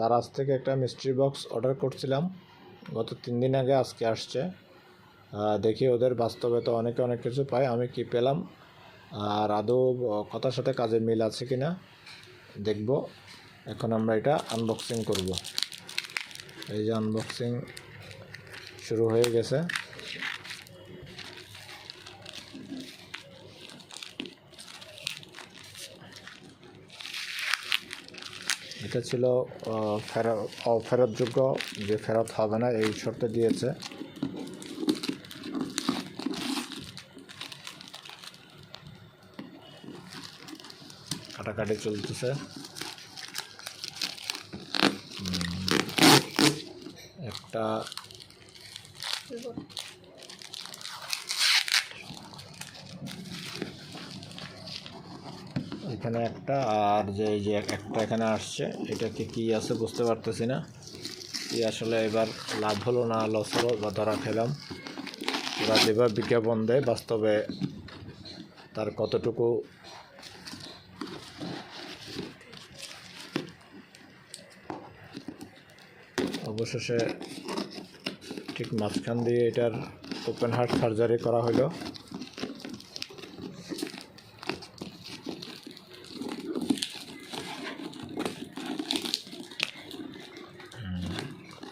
দারাজ থেকে একটা mystery box order করছিলাম। গত তিন দিন আগে আজকে আসছে। দেখি ওদের বাস্তবে তো অনেকে অনেক কিছু পাই আমি কি পেলাম? আর আদৌ কথার সাথে কাজে মিল আছে কি না দেখব। এখন আমরা এটা আনবক্সিং করব। এই যে আনবক্সিং শুরু হয়ে গেছে। এটা ছিল ফেরত অফেরতযোগ্য যে ফেরত হবে না এই শর্তে দিয়েছে। কাটাকাটি চলতেছে। একটা এখানে একটা, আর যে, এই যে একটা এখানে আসছে, এটাকে কি আছে বুঝতে পারতেছি না। কি আসলে এবার লাভ হলো না লস হলো, বা ধরা খেলাম। ওরা যেভাবে বিজ্ঞাপন দেয়, বাস্তবে তার কতটুকু অবশেষে ঠিক মাঝখান দিয়ে এটার ওপেন হার্ট সার্জারি করা হলো।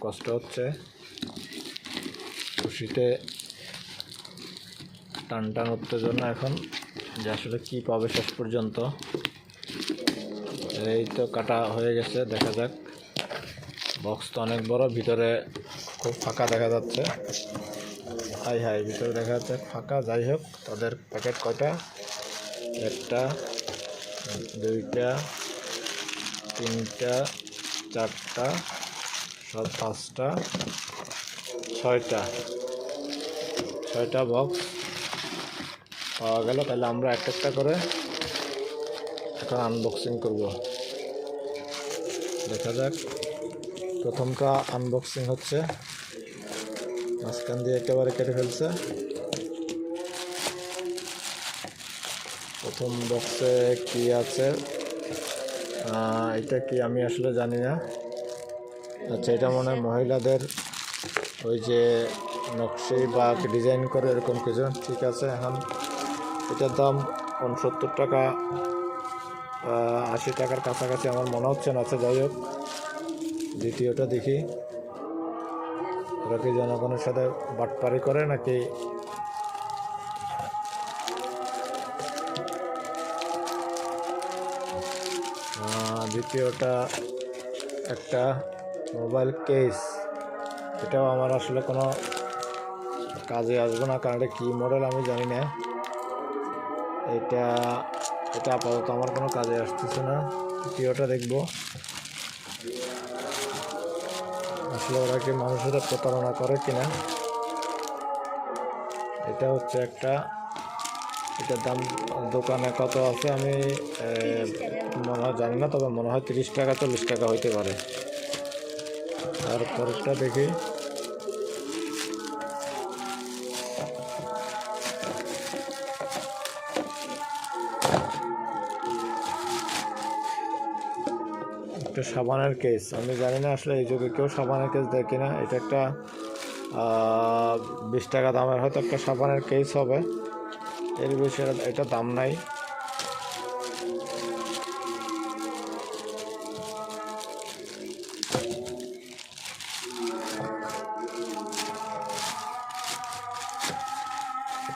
কষ্ট হচ্ছে। খুশিতে টান টান উত্তেজনা এখন যে আসলে কী পাবে শেষ পর্যন্ত। এই তো কাটা হয়ে গেছে, দেখা যাক। বক্স তো অনেক বড়, ভিতরে খুব ফাঁকা দেখা যাচ্ছে। হাই হাই, ভিতরে দেখা যাচ্ছে ফাঁকা। যাই হোক, তাদের প্যাকেট কয়টা? একটা, দুইটা, তিনটা, চারটা। সব পাঁচটা, ছয়টা ছয়টা বক্স পাওয়া গেল। তাহলে আমরা এক একটা করে এখন আনবক্সিং করব। দেখা যাক। প্রথমটা আনবক্সিং হচ্ছে। মাঝখান দিয়ে একেবারে কেটে ফেলছে। প্রথম বক্সে কি আছে? এটা কি আমি আসলে জানি না। আচ্ছা এটা মনে হয় মহিলাদের ওই যে নকশি বা ডিজাইন করে এরকম কিছু। ঠিক আছে, এখন এটার দাম উনসত্তর টাকা আশি টাকার কাছাকাছি আমার মনে হচ্ছে না। আচ্ছা যাই হোক, দ্বিতীয়টা দেখি। ওরা কি জনগণের সাথে বাটপারি করে নাকি? দ্বিতীয়টা একটা মোবাইল কেস এটাও আমার আসলে কোনো কাজে আসবে না, কারণ এটা কী মডেল আমি জানি না। এটা এটা আপাতত আমার কোনো কাজে আসতেছে না। তৃতীয়টা দেখব। আসলে ওরা কি মানুষের প্রতারণা করে কিনা? এটা হচ্ছে একটা এটার দাম, দোকানে কত আছে আমি মনে হয় জানি না, তবে মনে হয় তিরিশ টাকা, চল্লিশ টাকা হইতে পারে। তারপরটা দেখি। একটা সাবানের কেস আমি জানি না আসলে এই যুগে কেউ সাবানের কেস দেয় কিনা। এটা একটা বিশ টাকা দামের হয়তো একটা সাবানের কেস হবে। এর বেশি এটা দাম নাই।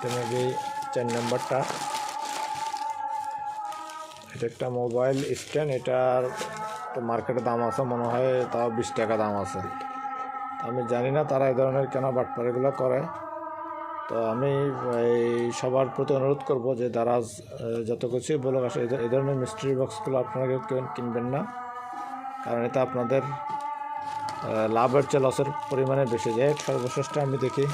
এটা মেবি চার নম্বরটা। এটা একটা মোবাইল স্ট্যান্ড এটার তো মার্কেটে দাম আছে মনে হয়, তাও বিশ টাকা দাম আছে। আমি জানি না তারা এই ধরনের কেন বাটপারিগুলো করে। তো আমি এই সবার প্রতি অনুরোধ করব যে দারাজ যত কিছুই বলুক, আসলে এই ধরনের মিস্ট্রি বক্সগুলো আপনারা কেউ কিনবেন না। কারণ এটা আপনাদের লাভের চেয়ে লসের পরিমাণে বেশি। যায় সর্বশেষটা আমি দেখি।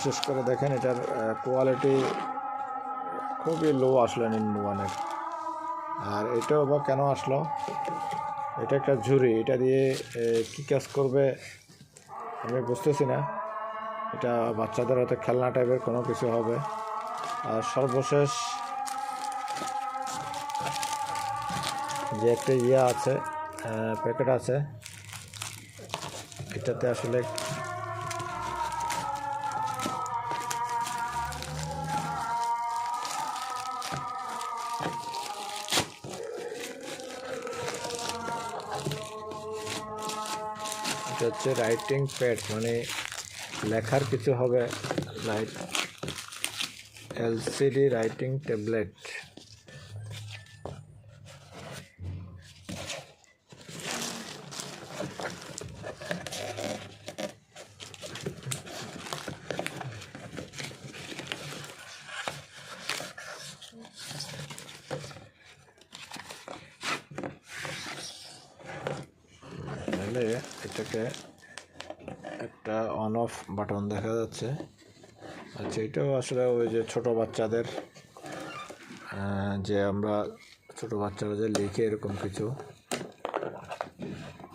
বিশেষ করে দেখেন এটার কোয়ালিটি খুবই লো আসলো নিম্নমানের আর এটাও বা কেন আসলো? এটা একটা ঝুড়ি, এটা দিয়ে কী কাজ করবে আমি বুঝতেছি না। এটা বাচ্চাদের হয়তো খেলনা টাইপের কোনো কিছু হবে। আর সর্বশেষ যে একটা ইয়ে আছে প্যাকেট আছে, এটাতে আসলে এটা হচ্ছে রাইটিং প্যাড মানে লেখার কিছু হবে রাইট এলসিডি রাইটিং ট্যাবলেট তাহলে এটাকে একটা অন অফ বাটন দেখা যাচ্ছে। আচ্ছা এটাও আসলে ওই যে ছোট বাচ্চাদের যে আমরা ছোট বাচ্চারা যে লিখে এরকম কিছু।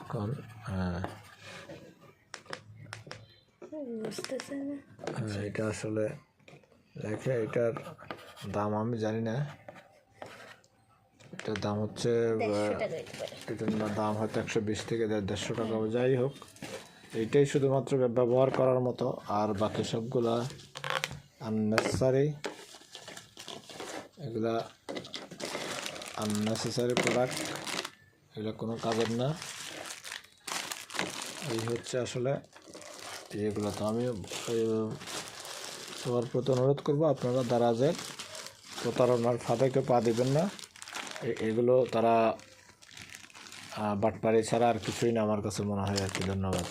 এখন এটা আসলে লেখে এটার দাম আমি জানি না। এটার দাম হচ্ছে এটার দাম হয়তো একশো বিশ থেকে দেড় দেড়শো টাকা যাই হোক। এইটাই শুধুমাত্র ব্যবহার করার মতো। আর বাকি সবগুলা আননেসেসারি এগুলা আননেসেসারি প্রোডাক্ট এগুলো কোনো কাজের না। এই হচ্ছে আসলে এগুলো তো আমি সবার প্রতি অনুরোধ করব আপনারা দারাজের প্রতারণার ফাঁদে কেউ পা দেবেন না। এগুলো তারা বাটপাড়ি ছাড়া আর কিছুই না আমার কাছে মনে হয় আর কি ধন্যবাদ।